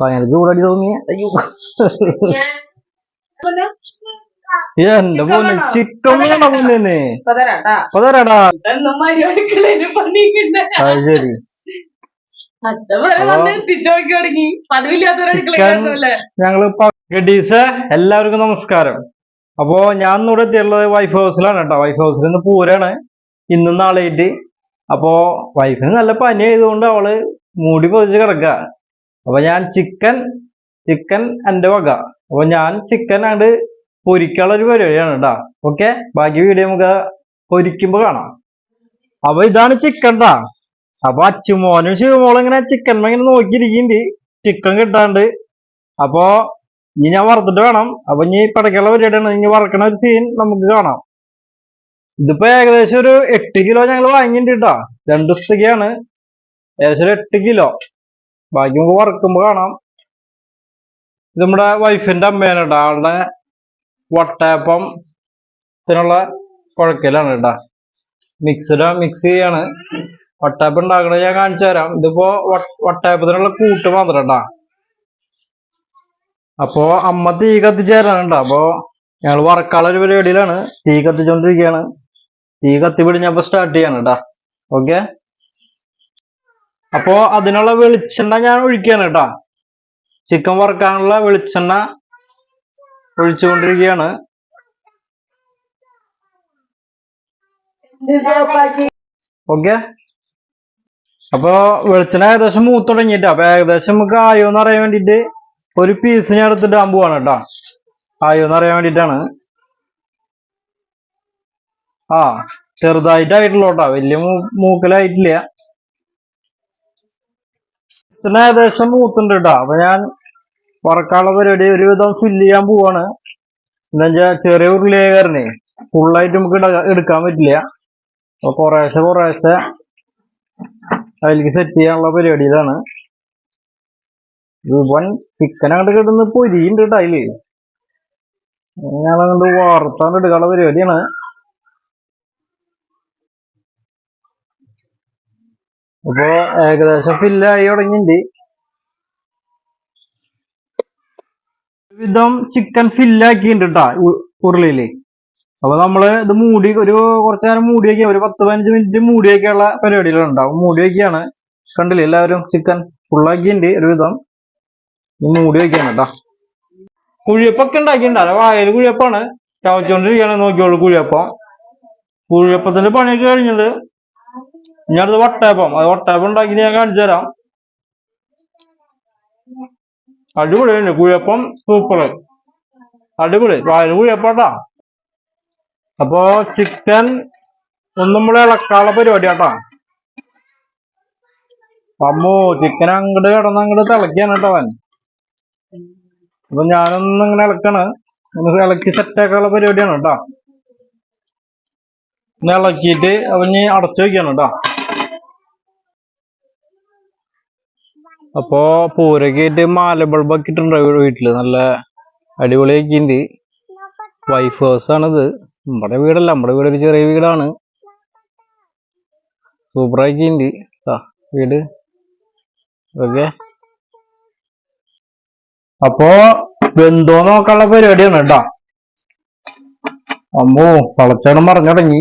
ഭയങ്കര ചൂടടി തോന്നിയ അയ്യോ എന്റെ പൊന്നെ ചിക്കൻ വേണം പൊന്നെ പതരാട്ടാ അപ്പൊ തരാടാ എന്നമാരി അടുക്കളയിൽ പണിയുണ്ട് അത് ശരി ഞങ്ങൾ ഗഡീസ് എല്ലാവർക്കും നമസ്കാരം. അപ്പോ ഞാൻ ഇവിടെ എത്തിയുള്ളത് വൈഫ് ഹൗസിലാണ് കേട്ടോ. വൈഫ് ഹൗസിൽ നിന്ന് പൂരാണ്. ഇന്നും നാളെയായിട്ട്. അപ്പോ വൈഫിന് നല്ല പനി ആയതുകൊണ്ട് അവൾ മൂടി പൊതിച്ച് കിടക്കുക അപ്പൊ ഞാൻ ചിക്കൻ ചിക്കൻ എന്റെ വക. അപ്പൊ ഞാൻ ചിക്കൻ അങ്ങോട്ട് പൊരിക്കാനുള്ള ഒരു പരിപാടിയാണ് കേട്ടോ ഓക്കെ ബാക്കി വീഡിയോ നമുക്ക് പൊരിക്കുമ്പോ കാണാം. അപ്പൊ ഇതാണ് ചിക്കൻ ടാ അപ്പൊ അച്ചുമോനും ശിവമോളും ഇങ്ങനെ ചിക്കൻ ഇങ്ങനെ നോക്കിയിരിക്കുന്നുണ്ട് ചിക്കൻ കിട്ടാണ്ട്. അപ്പോ ഇനി ഞാൻ വറുത്തിട്ട് വേണം. അപ്പൊ ഇനി പടക്കുള്ള പരിപാടിയാണ്. ഇനി വറക്കണ ഒരു സീൻ നമുക്ക് കാണാം. ഇതിപ്പോ ഏകദേശം ഒരു എട്ട് കിലോ ഞങ്ങൾ വാങ്ങിയിട്ടുണ്ട് കേട്ടോ രണ്ട് ദിവസത്തേക്കാണ് ഏകദേശം ഒരു എട്ട് കിലോ. ബാക്കി നമുക്ക് വറക്കുമ്പോൾ കാണാം. ഇത് നമ്മുടെ വൈഫിന്റെ അമ്മയാണ് കേട്ടോ ആളുടെ വട്ടയപ്പം ഇതിനുള്ള കുഴക്കലാണ് കേട്ടോ മിക്സ്ഡ് മിക്സ് ചെയ്യാണ്. വട്ടയപ്പം ഉണ്ടാക്കണത് ഞാൻ കാണിച്ചു തരാം. ഇതിപ്പോ വട്ട- വട്ടയപ്പത്തിനുള്ള കൂട്ട് മാത്രം കേട്ടാ അപ്പോ അമ്മ തീ കത്തിച്ചേരാനുണ്ട് അപ്പോ ഞങ്ങൾ വറക്കാനുള്ള ഒരു പരിപാടിയിലാണ്. തീ കത്തിച്ചോണ്ടിരിക്കുകയാണ് തീ കത്തി പിടിഞ്ഞപ്പോ സ്റ്റാർട്ട് ചെയ്യാണ് കേട്ടാ ഓക്കെ അപ്പോ അതിനുള്ള വെളിച്ചെണ്ണ ഞാൻ ഒഴിക്കുകയാണ് കേട്ടാ. ചിക്കൻ വറുക്കാനുള്ള വെളിച്ചെണ്ണ ഒഴിച്ചുകൊണ്ടിരിക്കുകയാണ്. ഓക്കെ. അപ്പൊ വെളിച്ചെണ്ണ ഏകദേശം മൂത്ത് തുടങ്ങിയിട്ട്. അപ്പൊ ഏകദേശം നമുക്ക് ആയോ എന്ന് അറിയാൻ വേണ്ടിട്ട് ഒരു പീസ് ഞാൻ എടുത്തിട്ട് ഇടാൻ പോവാണ് കേട്ടോ. ആയോ എന്ന് അറിയാൻ വേണ്ടിട്ടാണ് ആ ചെറുതായിട്ടായിട്ടുള്ളൂ കേട്ടോ. വലിയ മൂക്കലായിട്ടില്ല. വെളിച്ചെണ്ണ ഏകദേശം മൂത്തുണ്ട് കേട്ടോ അപ്പൊ ഞാൻ വറക്കാനുള്ള പരിപാടി ഒരുവിധം ഫില്ല് ചെയ്യാൻ പോവാണ്. എന്താ ചെറിയ ഉരുളിയാകാരനെ ഫുള്ളായിട്ട് നമുക്ക് എടുക്കാൻ പറ്റില്ല. അപ്പൊ കുറേശ്ശെ കുറേശ്ശെ അതിലേക്ക് സെറ്റ് ചെയ്യാനുള്ള പരിപാടി ഇതാണ്. വൻ ചിക്കൻ അങ്ങോട്ട് കിട്ടുന്ന പൊരിയുണ്ട് കേട്ടോ അതിൽ ഞാൻ അങ്ങോട്ട് വാർത്താണ്ട് എടുക്കാനുള്ള പരിപാടിയാണ്. അപ്പൊ ഏകദേശം ഫില്ലായി തുടങ്ങിയിട്ടുണ്ട്. വിധം ചിക്കൻ ഫില്ലാക്കിയിട്ടുണ്ട് കേട്ടാ ഉരുളിയിൽ. അപ്പൊ നമ്മൾ ഇത് മൂടി ഒരു കുറച്ചു നേരം മൂടി വയ്ക്കുക ഒരു പത്ത് പതിനഞ്ച് മിനിറ്റ് മൂടി വയ്ക്കാനുള്ള പരിപാടികളുണ്ടാവും മൂടി വയ്ക്കുകയാണ് കണ്ടില്ലേ എല്ലാവരും ചിക്കൻ ഫുള്ളാക്കിയിട്ടുണ്ട് ഒരുവിധം. മൂടി വയ്ക്കാണ് കേട്ടാ കുഴിയപ്പൊക്കെ ഉണ്ടാക്കിയിട്ടുണ്ടാവും വായൽ കുഴിയപ്പാണ് ചവച്ചോണ്ടിരിക്കുകയാണ്. നോക്കിയോളൂ കുഴിയപ്പം കുഴിയപ്പത്തിന്റെ പണിയൊക്കെ കഴിഞ്ഞത് ഇനി വട്ടയപ്പം. അത് വട്ടയപ്പം ഉണ്ടാക്കി ഞാൻ കാണിച്ചു തരാം. തന്നെ. കുഴിയപ്പം സൂപ്പർ അടിപൊളി. വായന കുഴിയപ്പാട്ടാ. അപ്പോ ചിക്കൻ ഒന്നും കൂടെ ഇളക്കാനുള്ള പരിപാടി കേട്ടാ അമ്മോ ചിക്കൻ അങ്ങോട്ട് കിടന്ന് അങ്ങോട്ട് തിളക്കിയാണ് കേട്ടോ അവൻ. അപ്പൊ ഞാനൊന്നും ഇങ്ങനെ ഇളക്കാണ്. ഇളക്കി സെറ്റാക്കാനുള്ള പരിപാടിയാണ് കേട്ടോ. ഇളക്കിയിട്ട് അവന് അടച്ചു വെക്കാണ് കേട്ടോ. അപ്പോ പൂരക്കായിട്ട് മാല ബൾബൊക്കെ ഇട്ടിട്ടുണ്ട് വീ- വീട്ടിൽ. നല്ല അടിപൊളിയാക്കിണ്ട് വൈഫ് ഹൗസ് ആണിത്. നമ്മുടെ വീടല്ല നമ്മുടെ വീട് ഒരു ചെറിയ വീടാണ്. സൂപ്പറാക്കിണ്ട് ആ വീട്. ഓക്കെ. അപ്പോ വെന്തോ നോക്കാനുള്ള പരിപാടിയാണ് കേട്ടോ. അമ്മോ തിളച്ചേണം മറഞ്ഞടങ്ങി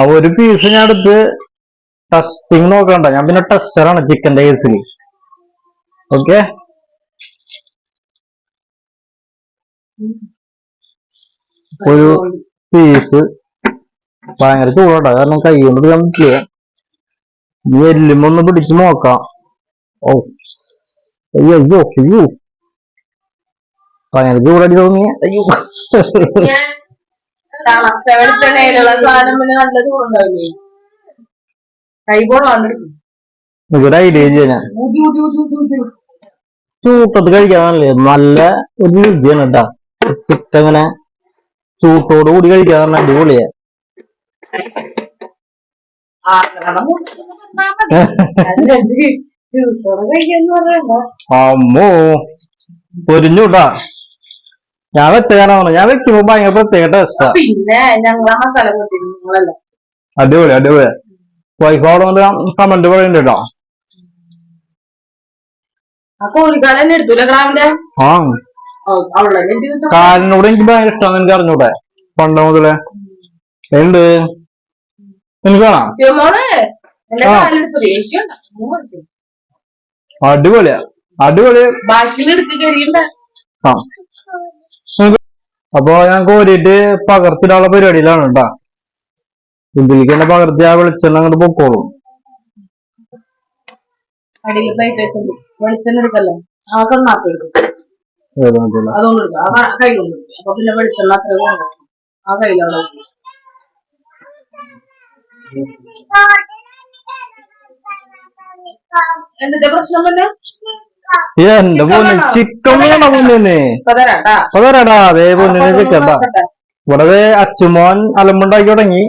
ആ ഒരു പീസ് ഞാൻ എടുത്ത് ടെസ്റ്റിങ് നോക്കണ്ട ഞാൻ പിന്നെ ടെസ്റ്ററാണ് ചിക്കന്റെ കേസിൽ ഓക്കെ? ഒരു പീസ് ഭയങ്കര ചൂടാ കാരണം കൈ കൊണ്ട് എടുക്കാൻ പറ്റില്ല ഇനി എല്ലുമ്പോ ഒന്ന് പിടിച്ച് നോക്കാം. ഓ അയ്യോ അയ്യോ അയ്യോ. ഭയങ്കര ചൂടടി തോന്നിയ. അയ്യോ. നിങ്ങളുടെ ഐഡിയ ചെയ്യാൻ ചൂട്ടത്ത് കഴിക്കാൻ നല്ലേ ഒരു രുചിയാണ് കേട്ടാ ചിക്കൻ ഇങ്ങനെ ചൂട്ടോട് കൂടി കഴിക്കാൻ അടിപൊളിയാ. അമ്മോ പൊരിഞ്ഞൂട്ടാ ഞാൻ വെച്ചാണ് ഞാൻ വെക്കുമ്പോ ഭയങ്കര പ്രത്യേക ടേസ്റ്റാ പിന്നെ അടിപൊളി അടിപൊളി. വൈഫ് അവിടെ കമന്റ് പറയുന്നുണ്ട് കേട്ടോ എടുത്തൂല ക്രാവിന്റെ ആ. അവിടെ എന്ത് കാലിനോട് എനിക്ക് ഭയങ്കര ഇഷ്ടമാണ് എനിക്ക് അറിഞ്ഞൂടെ? പണ്ട് മുതലേ. ഉണ്ട് എനിക്ക് കാണാം? എനിക്കുണ്ട് അടിപൊളിയാ. അടിപൊളി. ആ. അപ്പൊ ഞാൻ കോരിട്ട് പകർത്തിടാനുള്ള പരിപാടിയിലാണ് കേട്ടാ. ഇതിലേക്ക് തന്നെ പകർത്തി ആ വെളിച്ചെണ്ണ അങ്ങോട്ട് പൊക്കോളും വെളിച്ചെണ്ണ എടുക്കല്ലേ? ആ കണ്ണാപ്പ് എടുക്കും. അതുകൊണ്ട് എടുക്കും. ആ ക- കയ്യിലൊന്നും എടുക്കും അപ്പൊ പിന്നെ വെളിച്ചെണ്ണ അത്ര ആ കയ്യിലവിടെ എന്തിന്റെ പ്രശ്നം പിന്നെ? എന്റെ പൊന്നെ? ചിക്കൻ വേണം തരാട്ടാ അതരാടാ അതേ പൊന്നിന് ചിക്കൻ ഇവിടെ അച്ചുമോൻ അലമ്പുണ്ടാക്കി തുടങ്ങി.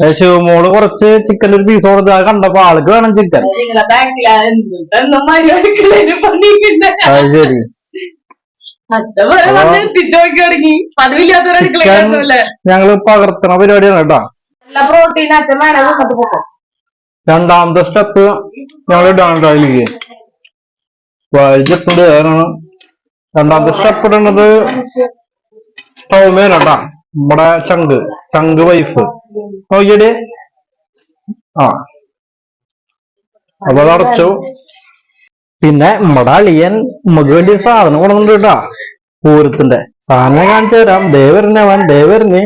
ശിവമോൾ കുറച്ച് ചിക്കൻ ഒരു പീസ് കൊടുത്ത് അത് കണ്ടപ്പോ ആൾക്ക് വേണം ചിക്കൻ ശരി. ഞങ്ങൾ പകർത്തണ പരിപാടിയാണ് കേട്ടോ. രണ്ടാമത്തെ സ്റ്റെപ്പ് ഞങ്ങൾ ഇടാണ് അതിലേക്ക്. കാരണം രണ്ടാമത്തെ സ്റ്റെപ്പ് ഇടുന്നത് ടൗമേന നമ്മടെ നമ്മുടെ ചങ്ക് ചങ്ക് വൈഫ് നോക്കിയടി. ആ. അപ്പൊ അതടച്ചു പിന്നെ നമ്മടെ അളിയൻ നമുക്ക് വേണ്ടി സാധനം കൊടുക്കുന്നുണ്ട് കേട്ടാ. പൂരത്തിന്റെ. സാധനം കാണിച്ചു തരാം. ദേവരനെ വരുന്നവൻ ദേ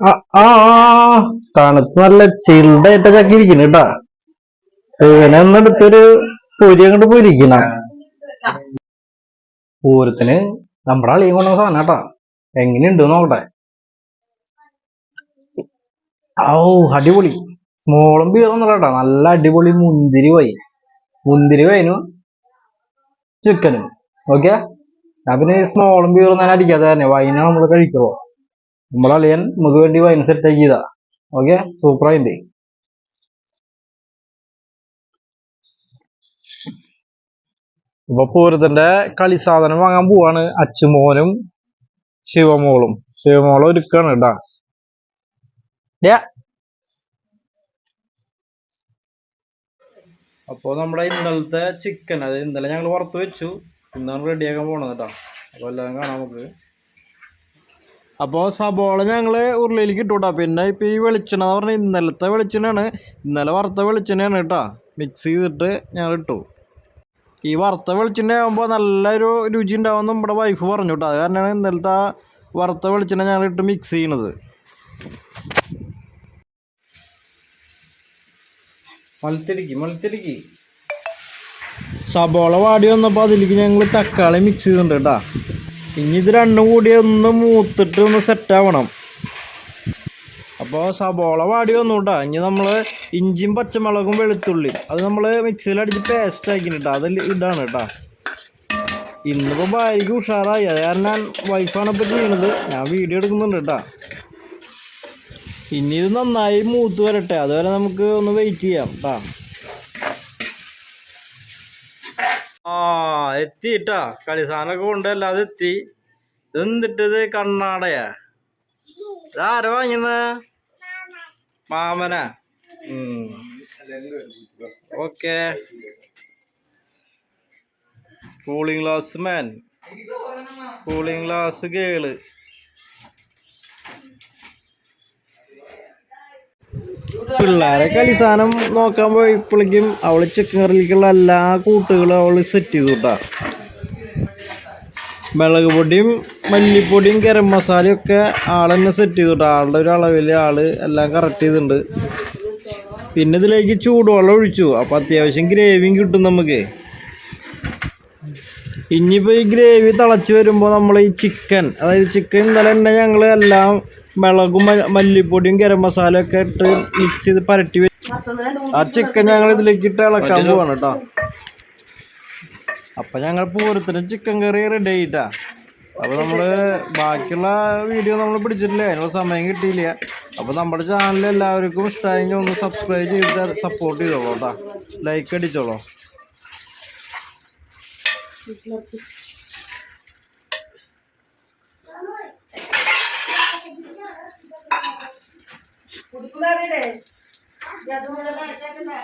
ആ ആ ആ, തണുത്ത് നല്ല ചിൽഡായിട്ട് ചക്കി ഇരിക്കുന്നു കേട്ടാ. ഇവനെ ഒന്നെടുത്തൊരു പൂരി അങ്ങോട്ട് പോയിരിക്കണ പൂരത്തിന് നമ്മുടെ അളിയൻ കൊണ്ടുവന്ന സാധനം കേട്ടാ. എങ്ങനെയുണ്ട് നോക്കട്ടെ. ഔ അടിപൊളി. സ്മോളും ബീറൊന്നും കേട്ടോ. നല്ല അടിപൊളി മുന്തിരി പോയി മുന്തിരി പോയിനു ചിക്കനും ഓക്കെ പിന്നെ സ്മോളും ബീറും ഞാൻ അടിക്കാതെ തന്നെ. വൈനാണ് നമ്മൾ കഴിക്കുമോ നമ്മളെ അളിയൻ നമുക്ക് വേണ്ടി വൈൻ സെറ്റ് ആക്കിയതാ ഓക്കെ സൂപ്പർ ആയില്ലേ? ഇപ്പൊ പൂരത്തിന്റെ കളി സാധനം വാങ്ങാൻ പോവാണ് അച്ചുമോനും ശിവമോളും. ശിവമോളും ഒരുക്കാണ് കേട്ടാ. യാ. അപ്പൊ നമ്മുടെ ഇന്നലത്തെ ചിക്കൻ അത് ഇന്നലെ ഞങ്ങൾ പുറത്ത് വെച്ചു. ഇന്നാണ് റെഡിയാക്കാൻ പോണത് കേട്ടോ അപ്പൊ എല്ലാം കാണാം നമുക്ക്. അപ്പോൾ സബോള ഞങ്ങൾ ഉരുളിയിലേക്ക് ഇട്ടു കേട്ടോ പിന്നെ ഇപ്പോൾ ഈ വെളിച്ചെണ്ണ എന്ന് പറഞ്ഞാൽ ഇന്നലത്തെ വെളിച്ചെണ്ണയാണ്. ഇന്നലെ വറുത്ത വെളിച്ചെണ്ണയാണ് കേട്ടോ മിക്സ് ചെയ്തിട്ട് ഞങ്ങൾ ഇട്ടു. ഈ വറുത്ത വെളിച്ചെണ്ണ ആകുമ്പോൾ നല്ലൊരു രുചി ഉണ്ടാവും നമ്മുടെ വൈഫ് പറഞ്ഞു കേട്ടോ അത് കാരണമാണ് ഇന്നലത്തെ വറുത്ത വെളിച്ചെണ്ണ ഞങ്ങൾ ഇട്ട് മിക്സ് ചെയ്യണത്. മലത്തിരിക്കി മലത്തിരിക്കി സബോള വാടി വന്നപ്പോൾ അതിലേക്ക് ഞങ്ങൾ തക്കാളി മിക്സ് ചെയ്തിട്ടുണ്ട് കേട്ടോ. ഇനി ഇത് രണ്ടും കൂടി ഒന്ന് മൂത്തിട്ട് ഒന്ന് സെറ്റ് ആവണം. അപ്പോൾ സബോള വാടി വന്നു കേട്ടോ. ഇനി നമ്മൾ ഇഞ്ചിയും പച്ചമുളകും വെളുത്തുള്ളി അത് നമ്മൾ മിക്സിയിലടിച്ച് പേസ്റ്റ് ആക്കിയിട്ടാ അതിൽ ഇടാണ് കേട്ടോ. ഇന്നിപ്പോൾ ഭാര്യയ്ക്ക് ഉഷാറായി. അത് കാരണം വൈഫാണ് ഇപ്പോൾ ചെയ്യണത്. ഞാൻ വീഡിയോ എടുക്കുന്നുണ്ട് കേട്ടോ. ഇനി ഇത് നന്നായി മൂത്ത് വരട്ടെ. അതുവരെ നമുക്ക് ഒന്ന് വെയിറ്റ് ചെയ്യാം കേട്ടാ ആ എത്തി കേട്ടാ കളിസാനൊക്കെ കൊണ്ടല്ല അത് എത്തി. ഇതെന്തിട്ടത് കണ്ണാടയാ. ഇതാര വാങ്ങുന്ന മാമന. Okay. Cooling glass man cooling glass കേൾ പിള്ളേരെ കളി സാധനം നോക്കാൻ പോയപ്പോഴേക്കും അവൾ ചിക്കൻ കറിയിലേക്കുള്ള എല്ലാ കൂട്ടുകളും അവൾ സെറ്റ് ചെയ്തു കേട്ടാ. മുളക് പൊടിയും മല്ലിപ്പൊടിയും ഗരം മസാലയും ഒക്കെ ആളെന്നെ സെറ്റ് ചെയ്തു കേട്ടോ. ആളുടെ ഒരു അളവിൽ ആൾ എല്ലാം കറക്റ്റ് ചെയ്തിട്ടുണ്ട്. പിന്നെ ഇതിലേക്ക് ചൂടുവെള്ളം ഒഴിച്ചു. അപ്പൊ അത്യാവശ്യം ഗ്രേവിയും കിട്ടും നമുക്ക്. ഇനിയിപ്പോൾ ഈ ഗ്രേവി തിളച്ച് വരുമ്പോൾ നമ്മൾ ഈ ചിക്കൻ അതായത് ചിക്കൻ ഇന്നലെ തന്നെ ഞങ്ങൾ എല്ലാം മുളകും മല്ലിപ്പൊടിയും ഗരം മസാല ഒക്കെ ഇട്ട് മിക്സ് ചെയ്ത് പരട്ടി വെച്ച് ആ ചിക്കൻ ഞങ്ങൾ ഇതിലേക്ക് ഇട്ട് ഇളക്കാൻ പോവാണ് കേട്ടോ. അപ്പൊ ഞങ്ങൾ പൂരത്തിന് ചിക്കൻ കറി റെഡി ആയിട്ടാ. അപ്പൊ നമ്മൾ ബാക്കിയുള്ള വീഡിയോ നമ്മൾ പിടിച്ചിട്ടില്ല? അതിനുള്ള സമയം കിട്ടിയില്ല. അപ്പൊ നമ്മുടെ ചാനൽ എല്ലാവർക്കും ഇഷ്ടമായെങ്കിൽ ഒന്ന് സബ്സ്ക്രൈബ് ചെയ്ത് സപ്പോർട്ട് ചെയ്തോളൂ കേട്ടോ. ലൈക്ക് അടിച്ചോളൂ. ಕುಡ್ಕುಲಾಗಿದೆ ಅದು ಮಾಡಲ್ಲ ಯಾಕಂದ್ರೆ